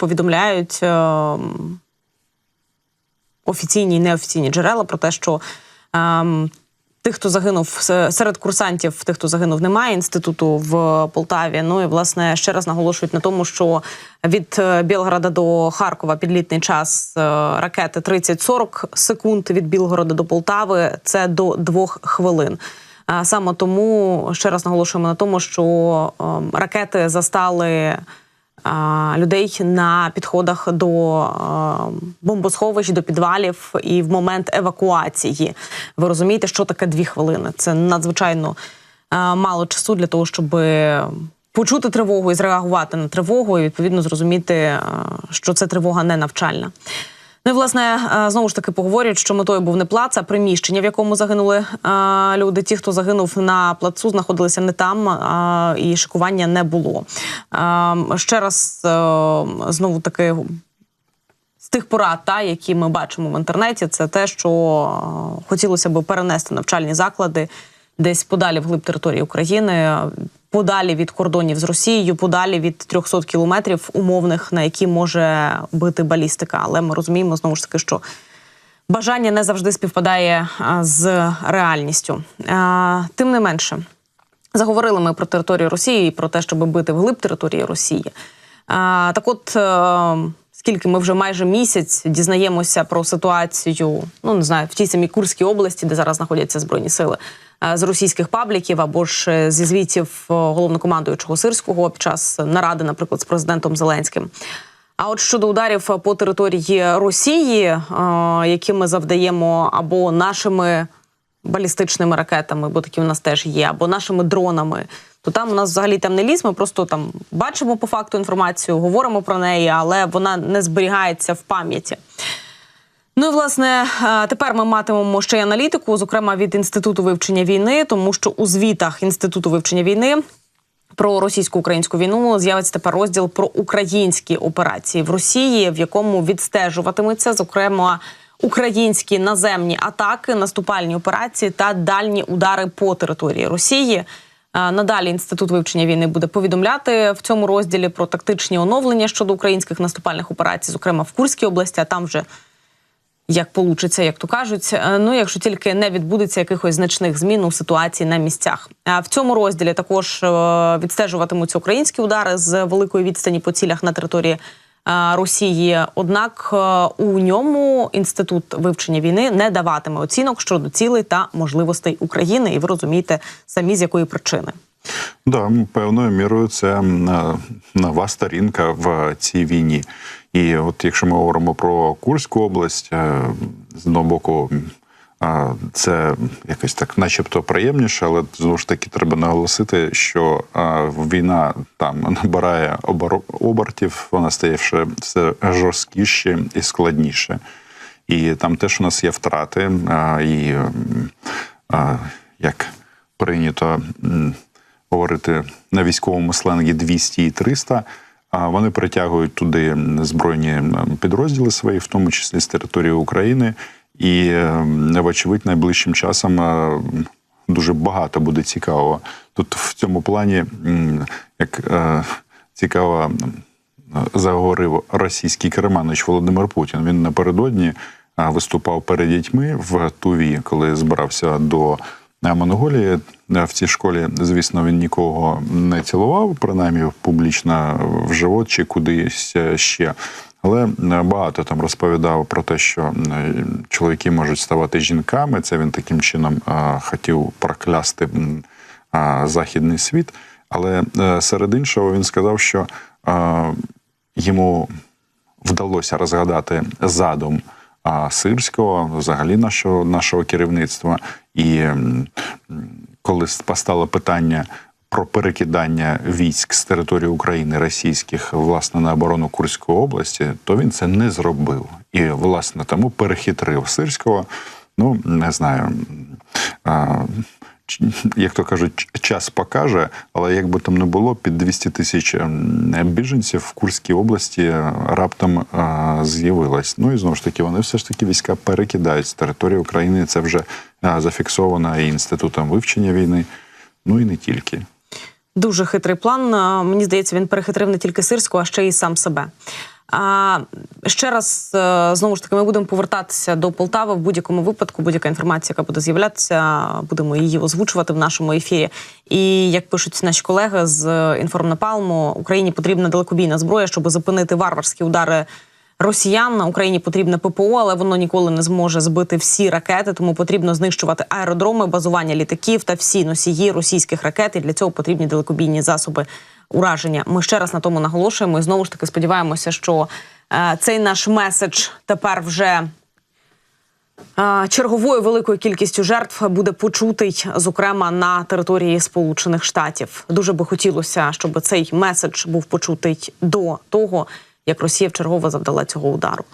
повідомляють е, офіційні і неофіційні джерела про те, що ем, тих, хто загинув серед курсантів, тих, хто загинув, немає інституту в Полтаві. Ну і власне ще раз наголошують на тому, що від е, Білгорода до Харкова підлітний час е, ракети 30-40 секунд від Білгорода до Полтави це до двох хвилин. Саме тому ще раз наголошуємо на тому, що ем, ракети застали людей на підходах до бомбосховищ, до підвалів і в момент евакуації. Ви розумієте, що таке дві хвилини? Це надзвичайно мало часу для того, щоб почути тривогу і зреагувати на тривогу, і відповідно зрозуміти, що це тривога не навчальна. Ну і власне знову ж таки поговорюють, що метою був не плац, а приміщення, в якому загинули люди. Ті, хто загинув на плацу, знаходилися не там, і шикування не було. Е, ще раз е, знову таки. З тих порад, та які ми бачимо в інтернеті, це те, що е, хотілося б перенести навчальні заклади десь подалі вглиб території України, е, подалі від кордонів з Росією, подалі від 300 кілометрів умовних, на які може бити балістика. Але ми розуміємо знову ж таки, що бажання не завжди співпадає з реальністю. Тим не менше, заговорили ми про територію Росії і про те, щоб бити вглиб території Росії. А, Так, от е, скільки ми вже майже місяць дізнаємося про ситуацію, ну не знаю, в тій самій Курській області, де зараз знаходяться збройні сили, е, з російських пабліків або ж е, зі звітів головнокомандуючого Сирського під час наради, наприклад, з президентом Зеленським. А от щодо ударів по території Росії, які ми завдаємо або нашими балістичними ракетами, бо такі у нас теж є, або нашими дронами, то там у нас взагалі там не ліс. Ми просто там бачимо по факту інформацію, говоримо про неї, але вона не зберігається в пам'яті. Ну і власне е, тепер ми матимемо ще й аналітику, зокрема від інституту вивчення війни, тому що у звітах інституту вивчення війни. Про російсько-українську війну з'явиться тепер розділ про українські операції в Росії, в якому відстежуватиметься зокрема українські наземні атаки, наступальні операції та дальні удари по території Росії. Е, Надалі інститут вивчення війни буде повідомляти в цьому розділі про тактичні оновлення щодо українських наступальних операцій, зокрема в Курській області. А там вже як получиться, як то кажуть. Е, Ну, якщо тільки не відбудеться якихось значних змін у ситуації на місцях. А в цьому розділі також е, відстежуватимуться українські удари з великої відстані по цілях на території Росії. Однак е, у ньому інститут вивчення війни не даватиме оцінок щодо цілей та можливостей України, і ви розумієте самі з якої причини. Да, певною мірою це е, нова сторінка в цій війні. І от якщо ми говоримо про Курську область, е, з одного боку, це якось так, начебто, приємніше, але знову ж таки треба наголосити, що війна там набирає обертів, вона стає все жорсткіше і складніше. І там теж у нас є втрати, і як прийнято говорити на військовому сленгі 200 і 300, вони притягують туди збройні підрозділи свої, в тому числі з території України. І, м, вочевидь, найближчим часом е, дуже багато буде цікавого. Тут в цьому плані, як е, цікаво заговорив російський керманич Володимир Путін. Він напередодні виступав перед дітьми в Туві, коли збирався до Монголії. В цій школі, звісно, він нікого не цілував, принаймні публічно в живот чи кудись ще. Але е, багато там розповідав про те, що е, чоловіки можуть ставати жінками. Це він таким чином а, хотів проклясти західний світ. Але е, серед іншого він сказав, що е, йому вдалося розгадати задум сирського, взагалі нашого, нашого керівництва. І коли постало питання про перекидання військ з території України російських власне на оборону Курської області, то він це не зробив. І власне тому перехитрив сирського. Ну не знаю. А, як то кажуть, час покаже, але як би там не було, під 200 тисяч біженців в Курській області раптом з'явилось. Ну і знову ж таки, вони все ж таки війська перекидають з території України. Це вже зафіксовано і інститутом вивчення війни, ну і не тільки. Дуже хитрий план. Мені здається, він перехитрив не тільки сирську, а ще й сам себе. А ще раз е, знову ж таки ми будемо повертатися до Полтави в будь-якому випадку. Будь-яка інформація, яка буде з'являтися, будемо її озвучувати в нашому ефірі. І як пишуть наші колеги з інформнапалму, Україні потрібна далекобійна зброя, щоб зупинити варварські удари. Росіян на Україні потрібне ППО, але воно ніколи не зможе збити всі ракети, тому потрібно знищувати аеродроми, базування літаків та всі носії російських ракет. І для цього потрібні далекобійні засоби ураження. Ми ще раз на тому наголошуємо і знову ж таки сподіваємося, що е, цей наш меседж тепер вже. е, Черговою великою кількістю жертв буде почутий, зокрема на території Сполучених Штатів. Дуже би хотілося, щоб цей меседж був почутий до того, як Росія вчергове завдала цього удару.